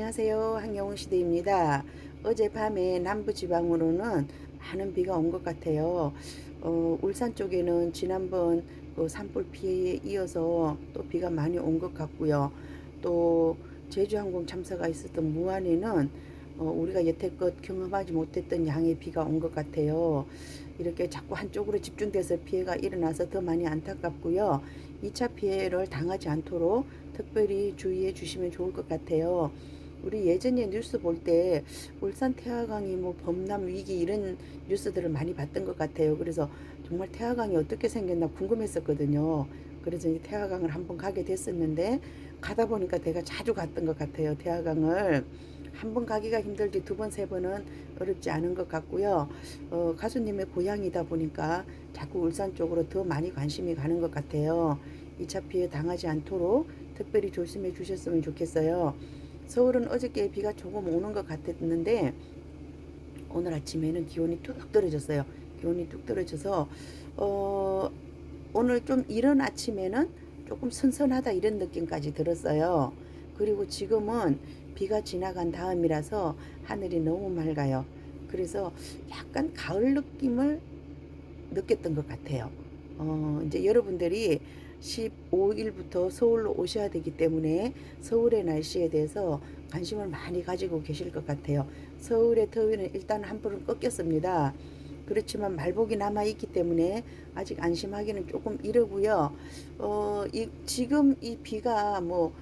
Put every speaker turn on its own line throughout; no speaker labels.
안녕하세요. 한경훈 시대입니다. 어젯밤에 남부지방으로는 많은 비가 온 것 같아요. 어, 울산 쪽에는 지난번 그 산불 피해에 이어서 또 비가 많이 온 것 같고요. 또 제주항공 참사가 있었던 무안에는 어, 우리가 여태껏 경험하지 못했던 양의 비가 온 것 같아요. 이렇게 자꾸 한쪽으로 집중돼서 피해가 일어나서 더 많이 안타깝고요. 2차 피해를 당하지 않도록 특별히 주의해 주시면 좋을 것 같아요. 우리 예전에 뉴스 볼 때 울산 태화강이 뭐 범람 위기 이런 뉴스들을 많이 봤던 것 같아요. 그래서 정말 태화강이 어떻게 생겼나 궁금했었거든요. 그래서 이 태화강을 한번 가게 됐었는데 가다 보니까 내가 자주 갔던 것 같아요. 태화강을 한 번 가기가 힘들지 두 번 세 번은 어렵지 않은 것 같고요. 어, 가수님의 고향이다 보니까 자꾸 울산 쪽으로 더 많이 관심이 가는 것 같아요. 2차 피해 당하지 않도록 특별히 조심해 주셨으면 좋겠어요. 서울은 어저께 비가 조금 오는 것 같았는데 오늘 아침에는 기온이 뚝 떨어졌어요. 기온이 뚝 떨어져서 어, 오늘 좀 이른 아침에는 조금 선선하다 이런 느낌까지 들었어요. 그리고 지금은 비가 지나간 다음이라서 하늘이 너무 맑아요. 그래서 약간 가을 느낌을 느꼈던 것 같아요. 어, 이제 여러분들이 15일부터 서울로 오셔야 되기 때문에 서울의 날씨에 대해서 관심을 많이 가지고 계실 것 같아요. 서울의 더위는 일단 한 불은 꺾였습니다. 그렇지만 말복이 남아 있기 때문에 아직 안심하기는 조금 이르고요. 어, 이, 지금 이 비가 뭐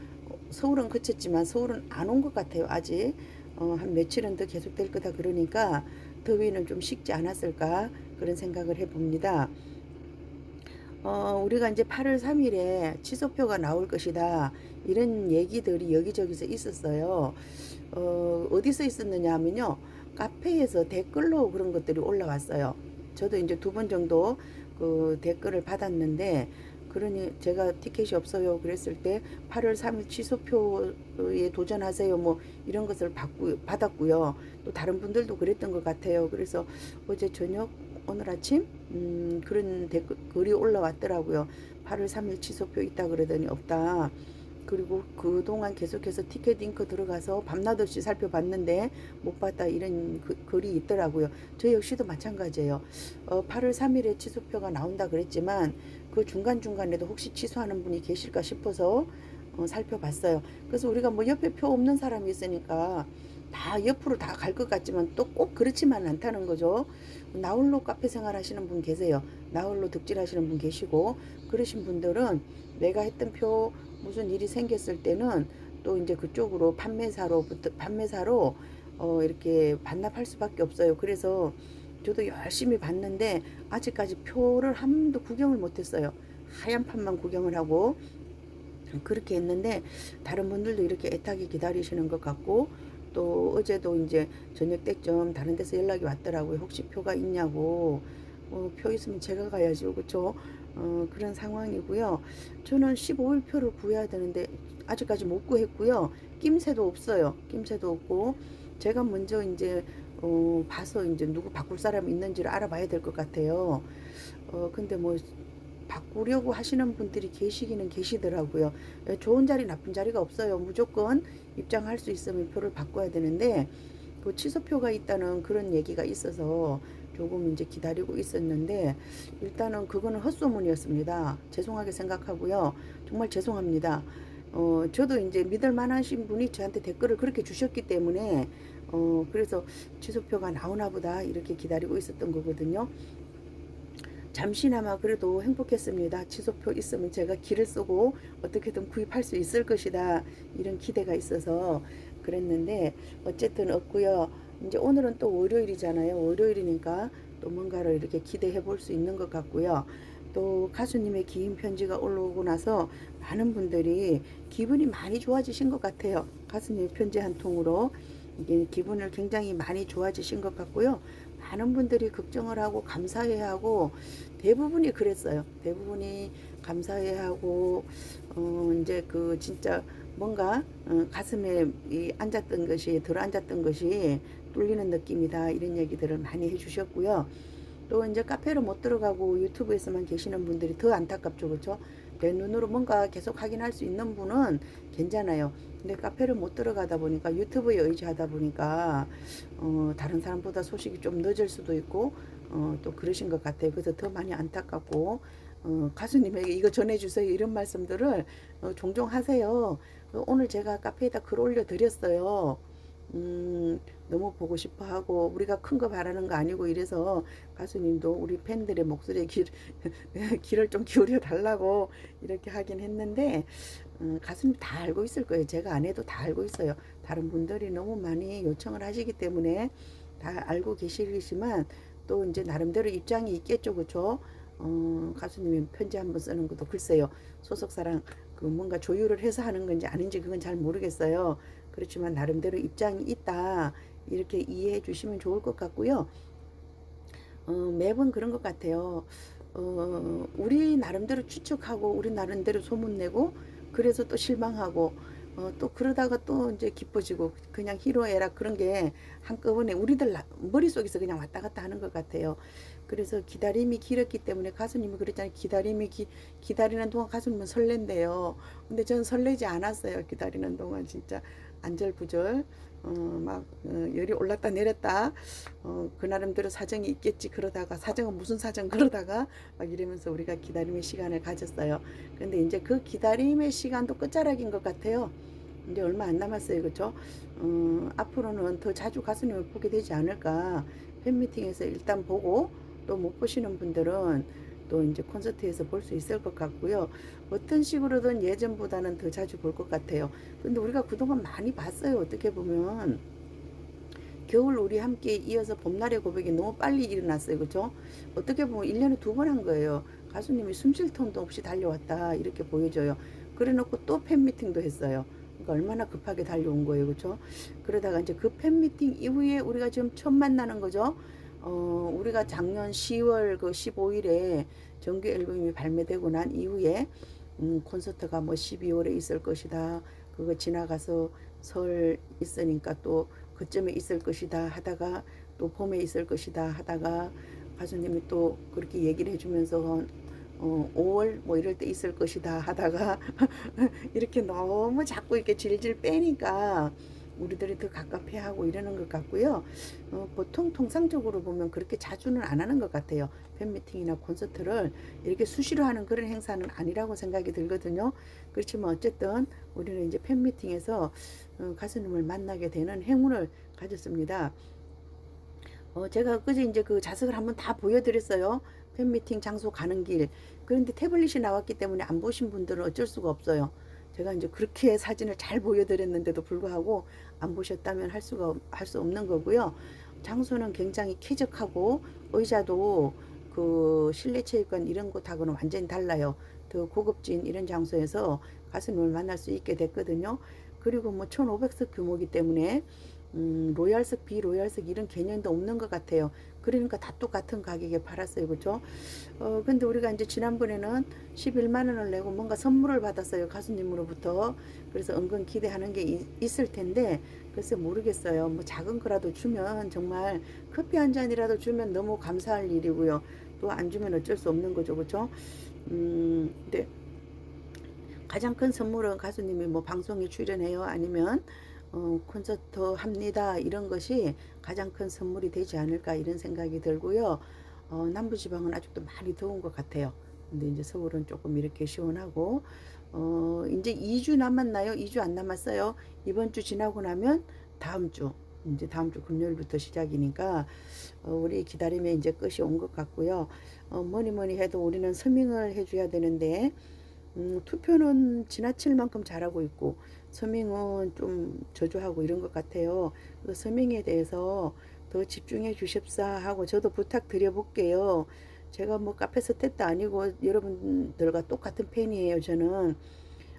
서울은 그쳤지만 서울은 안 온 것 같아요. 아직 어, 한 며칠은 더 계속될 거다 그러니까 더위는 좀 식지 않았을까 그런 생각을 해봅니다. 어, 우리가 이제 8월 3일에 취소표가 나올 것이다. 이런 얘기들이 여기저기서 있었어요. 어, 어디서 있었느냐 하면요. 카페에서 댓글로 그런 것들이 올라왔어요. 저도 이제 두 번 정도 그 댓글을 받았는데, 그러니 제가 티켓이 없어요. 그랬을 때 8월 3일 취소표에 도전하세요. 뭐 이런 것을 받고, 받았고요. 또 다른 분들도 그랬던 것 같아요. 그래서 어제 저녁 오늘 아침 음, 그런 댓글 글이 올라왔더라고요. 8월 3일 취소표 있다 그러더니 없다. 그리고 그동안 계속해서 티켓 잉크 들어가서 밤낮 없이 살펴봤는데 못 봤다 이런 그, 글이 있더라고요. 저 역시도 마찬가지예요. 어, 8월 3일에 취소표가 나온다 그랬지만 그 중간중간에도 혹시 취소하는 분이 계실까 싶어서 어, 살펴봤어요. 그래서 우리가 뭐 옆에 표 없는 사람이 있으니까 다 옆으로 다 갈 것 같지만 또 꼭 그렇지만 않다는 거죠. 나홀로 카페 생활 하시는 분 계세요. 나홀로 득질 하시는 분 계시고 그러신 분들은 내가 했던 표 무슨 일이 생겼을 때는 또 이제 그쪽으로 판매사로부터 판매사로 어 이렇게 반납할 수밖에 없어요. 그래서 저도 열심히 봤는데 아직까지 표를 한 번도 구경을 못 했어요. 하얀 판만 구경을 하고 그렇게 했는데 다른 분들도 이렇게 애타게 기다리시는 것 같고 또 어제도 이제 저녁 때쯤 다른 데서 연락이 왔더라고요. 혹시 표가 있냐고. 어, 표 있으면 제가 가야죠. 그쵸? 어, 그런 상황이고요. 저는 15일 표를 구해야 되는데 아직까지 못 구했고요. 낌새도 없어요. 낌새도 없고 제가 먼저 이제 어, 봐서 이제 누구 바꿀 사람이 있는지를 알아봐야 될 것 같아요. 어, 근데 뭐 바꾸려고 하시는 분들이 계시기는 계시더라고요. 예, 좋은 자리, 나쁜 자리가 없어요. 무조건 입장할 수 있으면 표를 바꿔야 되는데, 그 취소표가 있다는 그런 얘기가 있어서 조금 이제 기다리고 있었는데, 일단은 그거는 헛소문이었습니다. 죄송하게 생각하고요. 정말 죄송합니다. 어, 저도 이제 믿을 만하신 분이 저한테 댓글을 그렇게 주셨기 때문에, 어, 그래서 취소표가 나오나 보다 이렇게 기다리고 있었던 거거든요. 잠시나마 그래도 행복했습니다. 취소표 있으면 제가 길을 쓰고 어떻게든 구입할 수 있을 것이다. 이런 기대가 있어서 그랬는데 어쨌든 없고요. 이제 오늘은 또 월요일이잖아요. 월요일이니까 또 뭔가를 이렇게 기대해 볼 수 있는 것 같고요. 또 가수님의 기인 편지가 올라오고 나서 많은 분들이 기분이 많이 좋아지신 것 같아요. 가수님의 편지 한 통으로 이게 기분을 굉장히 많이 좋아지신 것 같고요. 많은 분들이 걱정을 하고 감사해 하고 대부분이 그랬어요. 대부분이 감사해 하고 어 이제 그 진짜 뭔가 어 가슴에 이 앉았던 것이 덜 앉았던 것이 뚫리는 느낌이다 이런 얘기들을 많이 해주셨고요. 또 이제 카페를 못 들어가고 유튜브에서만 계시는 분들이 더 안타깝죠, 그렇죠? 내 눈으로 뭔가 계속 확인할 수 있는 분은 괜찮아요. 근데 카페를 못 들어가다 보니까 유튜브에 의지하다 보니까 어, 다른 사람보다 소식이 좀 늦을 수도 있고 어, 또 그러신 것 같아요. 그래서 더 많이 안타깝고 어, 가수님에게 이거 전해주세요 이런 말씀들을 어, 종종 하세요. 어, 오늘 제가 카페에다 글 올려드렸어요. 음, 너무 보고 싶어 하고, 우리가 큰 거 바라는 거 아니고 이래서 가수님도 우리 팬들의 목소리에 귀, 귀를 좀 기울여 달라고 이렇게 하긴 했는데, 음, 가수님 다 알고 있을 거예요. 제가 안 해도 다 알고 있어요. 다른 분들이 너무 많이 요청을 하시기 때문에 다 알고 계시지만, 또 이제 나름대로 입장이 있겠죠. 그쵸? 어, 가수님이 편지 한번 쓰는 것도 글쎄요. 소속사랑 그 뭔가 조율을 해서 하는 건지 아닌지 그건 잘 모르겠어요. 그렇지만 나름대로 입장이 있다. 이렇게 이해해 주시면 좋을 것 같고요. 어, 매번 그런 것 같아요. 어, 우리 나름대로 추측하고 우리 나름대로 소문내고 그래서 또 실망하고 어, 또 그러다가 또 이제 기뻐지고 그냥 희로애락 그런 게 한꺼번에 우리들 나- 머릿속에서 그냥 왔다 갔다 하는 것 같아요. 그래서 기다림이 길었기 때문에 가수님이 그랬잖아요. 기다림이 기, 기다리는 동안 가수님은 설렌대요. 근데 저는 설레지 않았어요. 기다리는 동안 진짜 안절부절 어, 막 어, 열이 올랐다 내렸다 어, 그 나름대로 사정이 있겠지 그러다가 사정은 무슨 사정 그러다가 막 이러면서 우리가 기다림의 시간을 가졌어요. 근데 이제 그 기다림의 시간도 끝자락인 것 같아요. 이제 얼마 안 남았어요, 그렇죠? 어, 앞으로는 더 자주 가수님을 보게 되지 않을까. 팬미팅에서 일단 보고 또 못 보시는 분들은 또 이제 콘서트에서 볼 수 있을 것 같고요. 어떤 식으로든 예전보다는 더 자주 볼 것 같아요. 근데 우리가 그동안 많이 봤어요. 어떻게 보면 겨울 우리 함께 이어서 봄날의 고백이 너무 빨리 일어났어요. 그죠? 어떻게 보면 1년에 두 번 한 거예요. 가수님이 숨쉴 틈도 없이 달려왔다. 이렇게 보여져요. 그래 놓고 또 팬미팅도 했어요. 그러니까 얼마나 급하게 달려온 거예요. 그죠? 그러다가 이제 그 팬미팅 이후에 우리가 지금 처음 만나는 거죠. 어, 우리가 작년 10월 그 15일에 정규 앨범이 발매되고 난 이후에 음, 콘서트가 뭐 12월에 있을 것이다. 그거 지나가서 설 있으니까 또 그쯤에 있을 것이다 하다가 또 봄에 있을 것이다 하다가 가수님이 또 그렇게 얘기를 해주면서 어, 5월 뭐 이럴 때 있을 것이다 하다가 이렇게 너무 자꾸 이렇게 질질 빼니까 우리들이 더 가깝게 하고 이러는 것 같고요. 어, 보통 통상적으로 보면 그렇게 자주는 안 하는 것 같아요. 팬미팅이나 콘서트를 이렇게 수시로 하는 그런 행사는 아니라고 생각이 들거든요. 그렇지만 어쨌든 우리는 이제 팬미팅에서 어, 가수님을 만나게 되는 행운을 가졌습니다. 어, 제가 그제 이제 그 자석을 한번 다 보여드렸어요. 팬미팅 장소 가는 길. 그런데 태블릿이 나왔기 때문에 안 보신 분들은 어쩔 수가 없어요. 제가 이제 그렇게 사진을 잘 보여드렸는데도 불구하고 안 보셨다면 할 수가 할 수 없는 거고요. 장소는 굉장히 쾌적하고 의자도 그 실내 체육관 이런 곳하고는 완전히 달라요. 더 고급진 이런 장소에서 가수님을 만날 수 있게 됐거든요. 그리고 뭐 1500석 규모이기 때문에 음, 로얄석, 비로얄석 이런 개념도 없는 것 같아요. 그러니까 다 똑같은 가격에 팔았어요. 그죠? 어, 근데 우리가 이제 지난번에는 11만 원을 내고 뭔가 선물을 받았어요. 가수님으로부터. 그래서 은근 기대하는 게 있, 있을 텐데, 글쎄 모르겠어요. 뭐 작은 거라도 주면 정말 커피 한 잔이라도 주면 너무 감사할 일이고요. 또 안 주면 어쩔 수 없는 거죠. 그죠? 음, 근데 가장 큰 선물은 가수님이 뭐 방송에 출연해요. 아니면 어, 콘서트 합니다. 이런 것이 가장 큰 선물이 되지 않을까 이런 생각이 들고요. 어, 남부지방은 아직도 많이 더운 것 같아요. 근데 이제 서울은 조금 이렇게 시원하고, 어, 이제 2주 남았나요? 2주 안 남았어요. 이번 주 지나고 나면 다음 주, 이제 다음 주 금요일부터 시작이니까, 어, 우리 기다림에 이제 끝이 온 것 같고요. 어, 뭐니 뭐니 해도 우리는 서밍을 해줘야 되는데, 음, 투표는 지나칠 만큼 잘하고 있고 서밍은 좀 저조하고 이런 것 같아요. 그 서밍에 대해서 더 집중해 주십사 하고 저도 부탁드려 볼게요. 제가 뭐 카페 스태프도 아니고 여러분들과 똑같은 팬이에요. 저는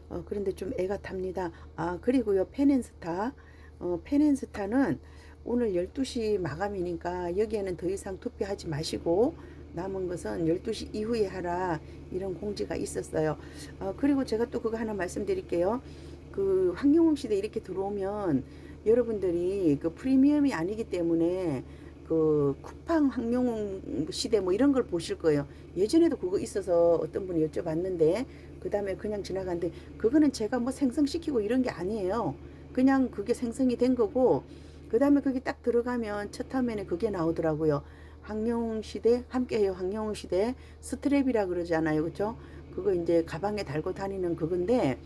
어, 그런데 좀 애가 탑니다. 아 그리고요 팬앤스타 어, 팬앤스타는 오늘 12시 마감이니까 여기에는 더 이상 투표하지 마시고 남은 것은 12시 이후에 하라 이런 공지가 있었어요. 어, 그리고 제가 또 그거 하나 말씀드릴게요. 그 황영웅 시대 이렇게 들어오면 여러분들이 그 프리미엄이 아니기 때문에 그 쿠팡 황영웅 시대 뭐 이런 걸 보실 거예요. 예전에도 그거 있어서 어떤 분이 여쭤봤는데 그 다음에 그냥 지나가는데 그거는 제가 뭐 생성시키고 이런 게 아니에요. 그냥 그게 생성이 된 거고 그 다음에 거기 딱 들어가면 첫 화면에 그게 나오더라고요. 황영웅 시대 함께해요. 황영웅 시대 스트랩이라 그러잖아요. 그렇죠? 그거 이제 가방에 달고 다니는 그건데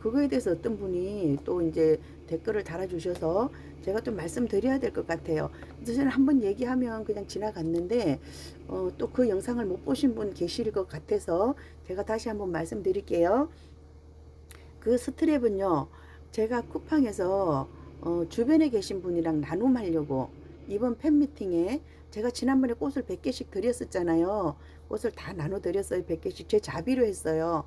그거에 대해서 어떤 분이 또 이제 댓글을 달아주셔서 제가 좀 말씀드려야 될 것 같아요. 저는 한번 얘기하면 그냥 지나갔는데 어, 또 그 영상을 못 보신 분 계실 것 같아서 제가 다시 한번 말씀드릴게요. 그 스트랩은요, 제가 쿠팡에서 어, 주변에 계신 분이랑 나눔하려고 이번 팬미팅에 제가 지난번에 꽃을 100개씩 드렸었잖아요. 꽃을 다 나눠 드렸어요. 100개씩. 제 자비로 했어요.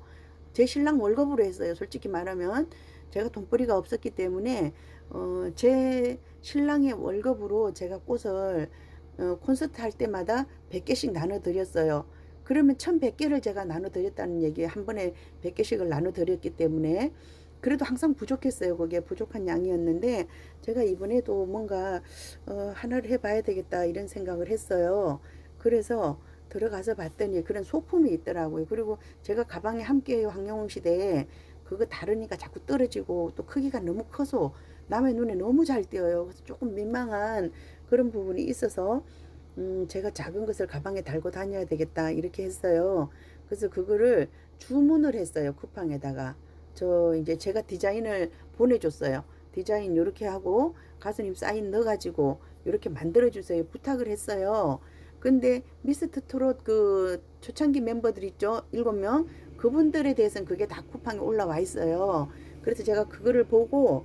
제 신랑 월급으로 했어요. 솔직히 말하면 제가 돈벌이가 없었기 때문에 어, 제 신랑의 월급으로 제가 꽃을 어, 콘서트 할 때마다 100개씩 나눠 드렸어요. 그러면 1100개를 제가 나눠 드렸다는 얘기 한 번에 100개씩을 나눠 드렸기 때문에 그래도 항상 부족했어요. 그게 부족한 양이었는데 제가 이번에도 뭔가 어, 하나를 해봐야 되겠다 이런 생각을 했어요. 그래서 들어가서 봤더니 그런 소품이 있더라고요. 그리고 제가 가방에 함께해요 황영웅 시대에 그거 다르니까 자꾸 떨어지고 또 크기가 너무 커서 남의 눈에 너무 잘 띄어요. 그래서 조금 민망한 그런 부분이 있어서 음, 제가 작은 것을 가방에 달고 다녀야 되겠다 이렇게 했어요. 그래서 그거를 주문을 했어요. 쿠팡에다가 저 이제 제가 디자인을 보내줬어요. 디자인 이렇게 하고 가수님 사인 넣어가지고 이렇게 만들어 주세요. 부탁을 했어요. 근데 미스트 트롯 그 초창기 멤버들 있죠 일곱 명 그분들에 대해서는 그게 다 쿠팡에 올라와 있어요. 그래서 제가 그거를 보고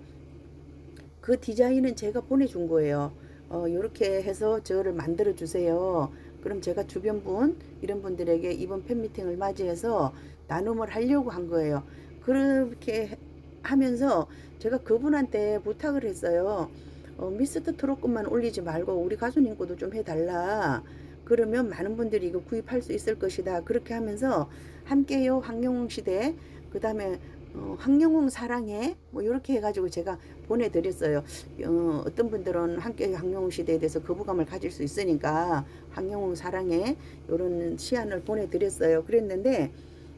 그 디자인은 제가 보내준 거예요. 어, 요렇게 해서 저를 만들어 주세요. 그럼 제가 주변 분, 이런 분들에게 이번 팬미팅을 맞이해서 나눔을 하려고 한 거예요. 그렇게 하면서 제가 그분한테 부탁을 했어요. 어, 미스터 트롯 것만 올리지 말고 우리 가수님 거도 좀 해달라. 그러면 많은 분들이 이거 구입할 수 있을 것이다. 그렇게 하면서 함께요 황영웅 시대 그 다음에 어, 황영웅 사랑해 뭐 이렇게 해가지고 제가 보내드렸어요. 어, 어떤 분들은 함께 황영웅 시대에 대해서 거부감을 가질 수 있으니까 황영웅 사랑해 이런 시안을 보내드렸어요. 그랬는데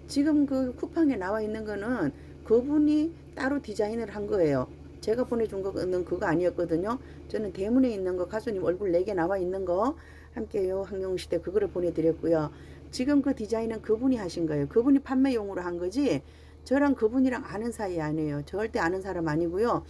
지금 그 쿠팡에 나와 있는 거는 그분이 따로 디자인을 한 거예요. 제가 보내준 거는 그거 아니었거든요. 저는 대문에 있는 거 가수님 얼굴 4개 나와 있는 거 함께요 황영웅 시대 그거를 보내드렸고요. 지금 그 디자인은 그분이 하신 거예요. 그분이 판매용으로 한 거지 저랑 그분이랑 아는 사이 아니에요. 절대 아는 사람 아니고요.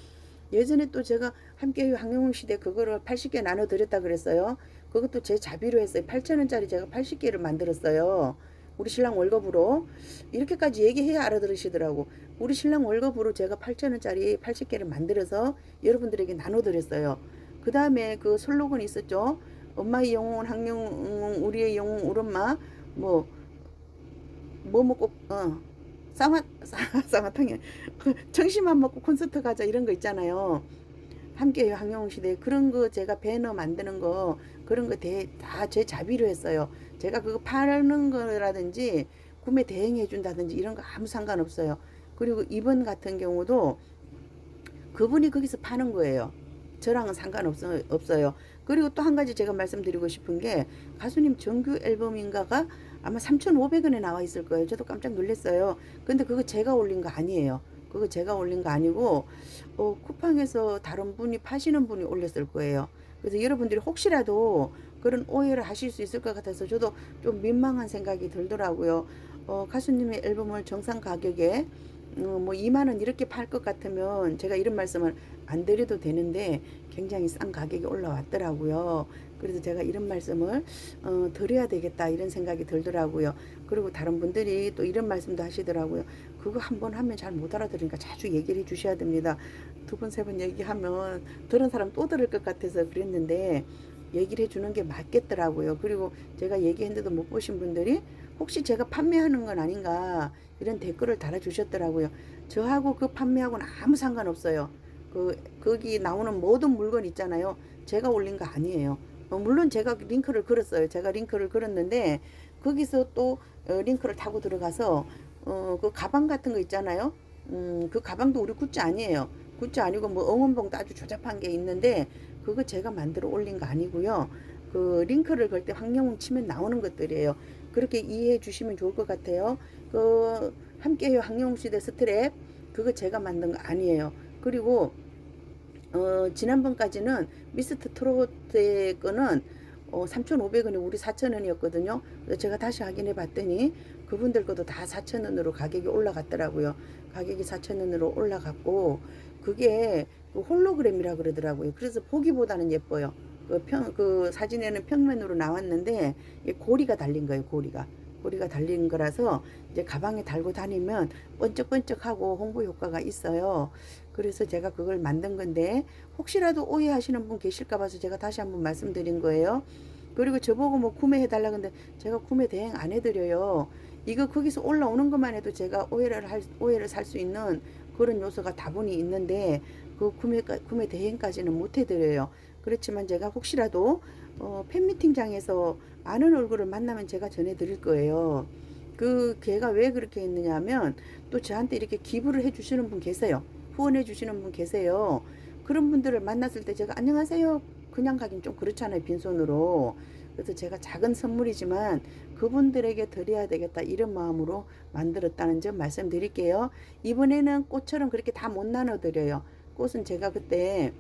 예전에 또 제가 함께 황영웅 시대 그거를 80개 나눠 드렸다 그랬어요. 그것도 제 자비로 했어요. 8,000원짜리 제가 80개를 만들었어요. 우리 신랑 월급으로 이렇게까지 얘기해야 알아들으시더라고. 우리 신랑 월급으로 제가 8,000원짜리 80개를 만들어서 여러분들에게 나눠 드렸어요. 그 다음에 그 슬로건 있었죠. 엄마의 영웅은 황영웅, 우리의 영웅, 우리 엄마, 뭐, 뭐 먹고, 어, 쌍화, 쌍화탕이 정심만 먹고 콘서트 가자 이런 거 있잖아요. 함께 황영웅 시대 그런 거 제가 배너 만드는 거 그런 거 다 제 자비로 했어요. 제가 그거 파는 거라든지 구매 대행해 준다든지 이런 거 아무 상관없어요. 그리고 이번 같은 경우도 그분이 거기서 파는 거예요. 저랑은 상관없어요. 그리고 또 한 가지 제가 말씀드리고 싶은 게 가수님 정규 앨범인가가 아마 3,500원에 나와 있을 거예요. 저도 깜짝 놀랐어요. 근데 그거 제가 올린 거 아니에요. 그거 제가 올린 거 아니고 어, 쿠팡에서 다른 분이 파시는 분이 올렸을 거예요. 그래서 여러분들이 혹시라도 그런 오해를 하실 수 있을 것 같아서 저도 좀 민망한 생각이 들더라고요. 어, 가수님의 앨범을 정상 가격에 어, 뭐 2만 원 이렇게 팔 것 같으면 제가 이런 말씀을 안 드려도 되는데 굉장히 싼 가격이 올라왔더라고요. 그래서 제가 이런 말씀을 어, 드려야 되겠다 이런 생각이 들더라고요. 그리고 다른 분들이 또 이런 말씀도 하시더라고요. 그거 한 번 하면 잘 못 알아들으니까 자주 얘기를 해 주셔야 됩니다. 두 번, 세 번 얘기하면 들은 사람 또 들을 것 같아서 그랬는데 얘기를 해주는 게 맞겠더라고요. 그리고 제가 얘기했는데도 못 보신 분들이 혹시 제가 판매하는 건 아닌가 이런 댓글을 달아주셨더라고요. 저하고 그 판매하고는 아무 상관없어요. 그 거기 나오는 모든 물건 있잖아요. 제가 올린 거 아니에요. 어, 물론 제가 링크를 걸었어요. 제가 링크를 걸었는데 거기서 또 어, 링크를 타고 들어가서 어, 그 가방 같은 거 있잖아요. 음, 그 가방도 우리 굿즈 아니에요. 굿즈 아니고 뭐 응원봉도 아주 조잡한 게 있는데 그거 제가 만들어 올린 거 아니고요. 그 링크를 걸 때 황영웅 치면 나오는 것들이에요. 그렇게 이해해 주시면 좋을 것 같아요. 그 함께해요 항영시대 스트랩 그거 제가 만든 거 아니에요. 그리고 어, 지난번까지는 미스터 트로트의 거는 어, 3,500원이 우리 4,000원이었거든요. 그래서 제가 다시 확인해 봤더니 그분들 것도 다 4,000원으로 가격이 올라갔더라고요. 가격이 4,000원으로 올라갔고 그게 그 홀로그램이라 그러더라고요. 그래서 보기보다는 예뻐요. 그, 평, 그 사진에는 평면으로 나왔는데 고리가 달린 거예요. 고리가. 고리가 달린 거라서 이제 가방에 달고 다니면 번쩍번쩍하고 홍보 효과가 있어요. 그래서 제가 그걸 만든 건데 혹시라도 오해하시는 분 계실까 봐서 제가 다시 한번 말씀드린 거예요. 그리고 저보고 뭐 구매해 달라 근데 제가 구매 대행 안 해드려요. 이거 거기서 올라오는 것만 해도 제가 오해를 할 오해를 살 수 있는 그런 요소가 다분히 있는데 그 구매 구매 대행까지는 못 해드려요. 그렇지만 제가 혹시라도 어, 팬미팅장에서 많은 얼굴을 만나면 제가 전해드릴 거예요. 그 걔가 왜 그렇게 했느냐면 또 저한테 이렇게 기부를 해주시는 분 계세요. 후원해 주시는 분 계세요. 그런 분들을 만났을 때 제가 안녕하세요. 그냥 가긴 좀 그렇잖아요. 빈손으로. 그래서 제가 작은 선물이지만 그분들에게 드려야 되겠다 이런 마음으로 만들었다는 점 말씀드릴게요. 이번에는 꽃처럼 그렇게 다 못 나눠드려요. 꽃은 제가 그때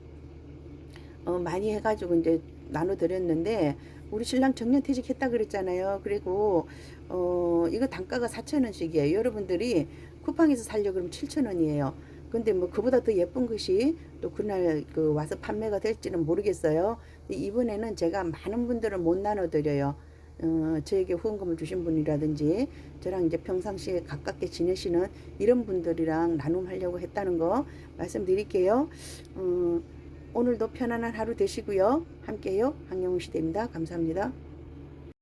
어, 많이 해가지고 이제 나눠드렸는데 우리 신랑 정년 퇴직했다 그랬잖아요. 그리고 어, 이거 단가가 4,000원씩이에요. 여러분들이 쿠팡에서 살려 그러면 7,000원이에요. 근데 뭐 그보다 더 예쁜 것이 또 그날 그 와서 판매가 될지는 모르겠어요. 이번에는 제가 많은 분들을 못 나눠드려요. 어, 저에게 후원금을 주신 분이라든지 저랑 이제 평상시에 가깝게 지내시는 이런 분들이랑 나눔하려고 했다는 거 말씀드릴게요. 어, 오늘도 편안한 하루 되시고요. 함께요. 황영우 시대입니다. 감사합니다.